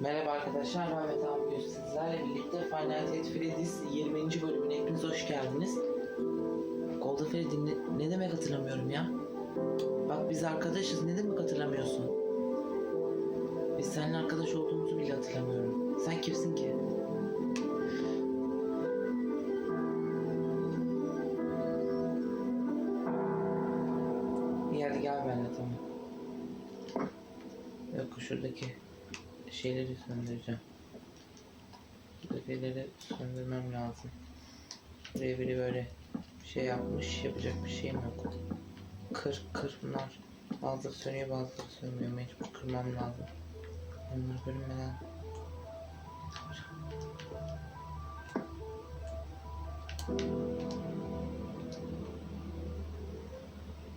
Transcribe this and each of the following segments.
Merhaba arkadaşlar, ben Mete Amgöz sizlerle birlikte Final Fantasy Freddy's 20. bölümüne hepiniz hoş geldiniz. Golden Freddy ne, ne demek hatırlamıyorum ya? Bak biz arkadaşız, ne demek hatırlamıyorsun? Biz seninle arkadaş olduğumuzu bile hatırlamıyorum. Sen kimsin ki? Hadi gel benimle tamam. Yok şuradaki şeyleri söndüreceğim. Buradakileri söndürmem lazım. Buraya biri böyle şey yapmış. Yapacak bir şeyim yok. Kır kır bunlar. Bazıları sönüyor bazıları sönmüyor. Mecbur kırmam lazım. Onları bölünmeden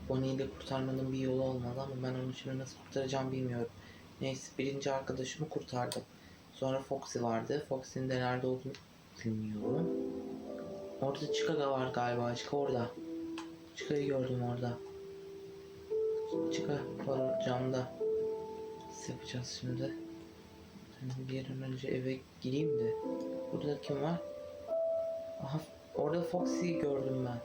Bonnie'yi de kurtarmanın bir yolu olmalı ama ben onu şimdi nasıl kurtaracağım bilmiyorum. Neyse birinci arkadaşımı kurtardım. Sonra Foxy vardı. Foxy'nin de nerede olduğunu bilmiyorum. Orada Chicago var galiba. Chica orada. Chica'yı gördüm orada. Chica var camda. Nasıl yapacağız şimdi? Ben bir an önce eve gireyim de. Burada kim var? Aha orada Foxy'yi gördüm ben.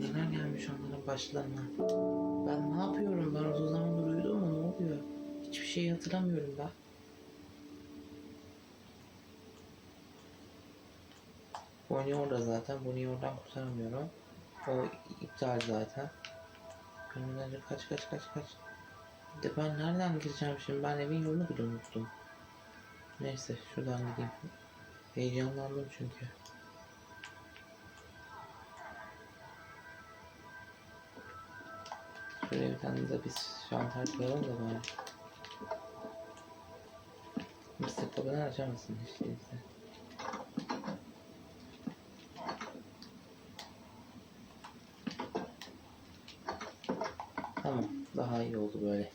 Neler gelmiş onların başlarına. Ben ne yapıyorum? Ben uzun zamandır uyudum mu? Ne oluyor? Hiçbir şey hatırlamıyorum ben. Bonnie orada zaten. Bonnie'yi oradan kurtaramıyorum. O iptal zaten. Gönülleri kaç kaç kaç kaç. De ben nereden gireceğim şimdi? Ben evin yolunu bile unuttum. Neyse şuradan gideyim. Heyecanlandım çünkü. Şöyle bir tane de biz şantaj koyalım da bari. Mısır kapıdan açamazsın hiç değilse. Tamam, daha iyi oldu böyle.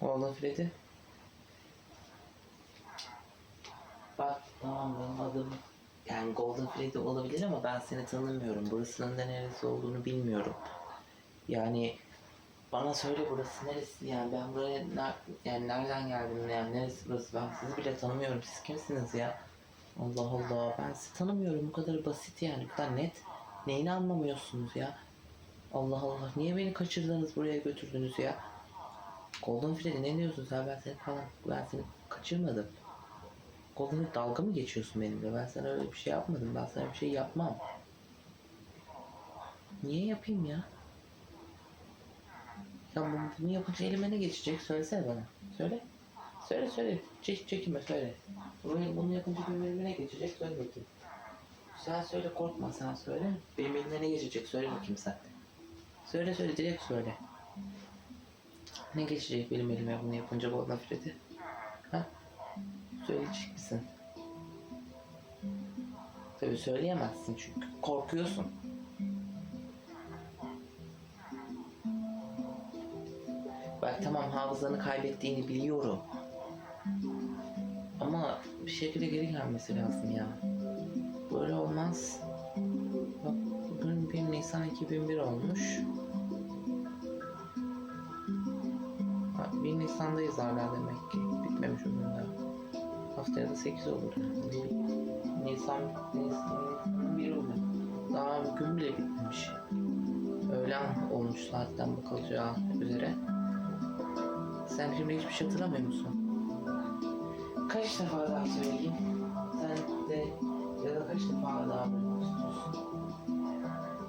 Oğlum Freddy. Bak tamam benim adım yani Golden Freddy olabilir ama ben seni tanımıyorum. Burasının da neresi olduğunu bilmiyorum. Yani bana söyle burası neresi? Yani ben buraya ner- yani nereden geldim? Yani neresi burası? Ben sizi bile tanımıyorum. Siz kimsiniz ya? Allah Allah. Ben sizi tanımıyorum. Bu kadar basit yani. Bu kadar net. Neyini anlamıyorsunuz ya? Allah Allah. Niye beni kaçırdınız buraya götürdünüz ya? Golden Freddy ne diyorsun sen? Ben seni falan ben seni kaçırmadım. Golden dalga mı geçiyorsun benimle? Ben sana öyle bir şey yapmadım. Ben sana bir şey yapmam. Niye yapayım ya? Ya bunu, bunu yapınca elime ne geçecek? Söylesene bana. Söyle. Söyle söyle. Çek, çekinme söyle. Bunu, bunu yapınca benim elime ne geçecek? Söyle bakayım. Sen söyle korkma sen söyle. Benim elime ne geçecek? Söyle bakayım sen. Söyle söyle direkt söyle. Ne geçecek benim elime bunu yapınca bu nefreti? Ha? Söyleyecek misin? Tabii söyleyemezsin çünkü korkuyorsun. Hafızanı kaybettiğini biliyorum. Ama bir şekilde geri gelmesi lazım ya. Böyle olmaz. Bak bugün 1 Nisan 2001 olmuş. Ha, 1 Nisan'dayız hala demek ki. Bitmemiş daha. Haftaya da 8 olur. Nisan, Nisan 1 olur. Daha bugün bile bitmemiş. Öğlen olmuş saatten bakılacağı üzere. Sen şimdi hiçbir şey hatırlamıyor musun? Kaç defa daha söyleyeyim? Sen de ya da kaç defa daha duymak istiyorsun?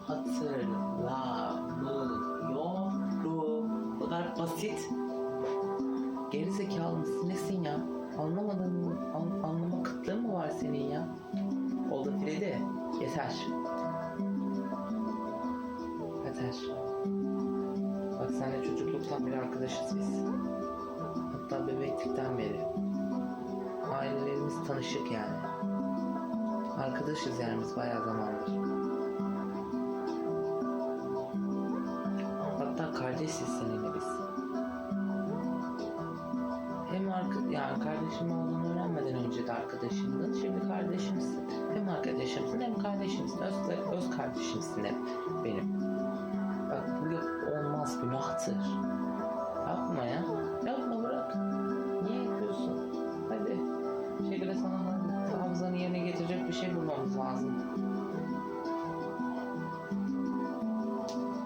Hatırlamıyorum. Bu kadar basit. Geri zekalı mısın? Nesin ya? Anlamadın mı? An- anlama kıtlığın mı var senin ya? Oldu. Yeter. Yeter. Çocukluktan beri arkadaşız biz. Hatta bebeklikten beri. Ailelerimiz tanışık yani. Arkadaşız yani biz bayağı zamandır. Hatta kardeşiz seninle biz. Hem arka, yani kardeşim olduğunu öğrenmeden önce de arkadaşımdın. Şimdi kardeşimsin. Hem arkadaşımsın hem kardeşimsin. Öz, öz kardeşimsin hep benim. Bak bu olmaz günahtır. şey bulmamız lazım.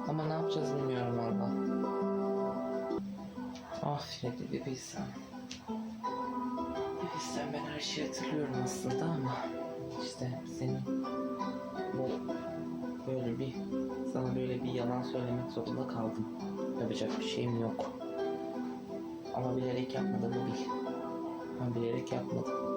Ama ne yapacağız bilmiyorum valla. Ah Freddy bir bilsem. Bir bilsem ben her şeyi hatırlıyorum aslında ama işte senin bu böyle bir sana böyle bir yalan söylemek zorunda kaldım. Yapacak bir şeyim yok. Ama bilerek yapmadığımı bil. Ben bilerek yapmadım.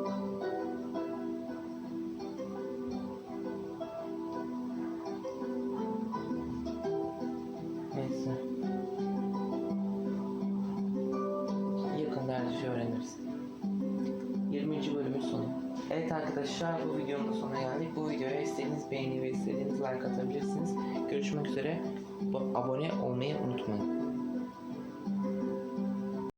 Evet arkadaşlar bu videonun sonuna geldik. Bu videoya istediğiniz beğeni ve istediğiniz like atabilirsiniz. Görüşmek üzere. Abone olmayı unutmayın.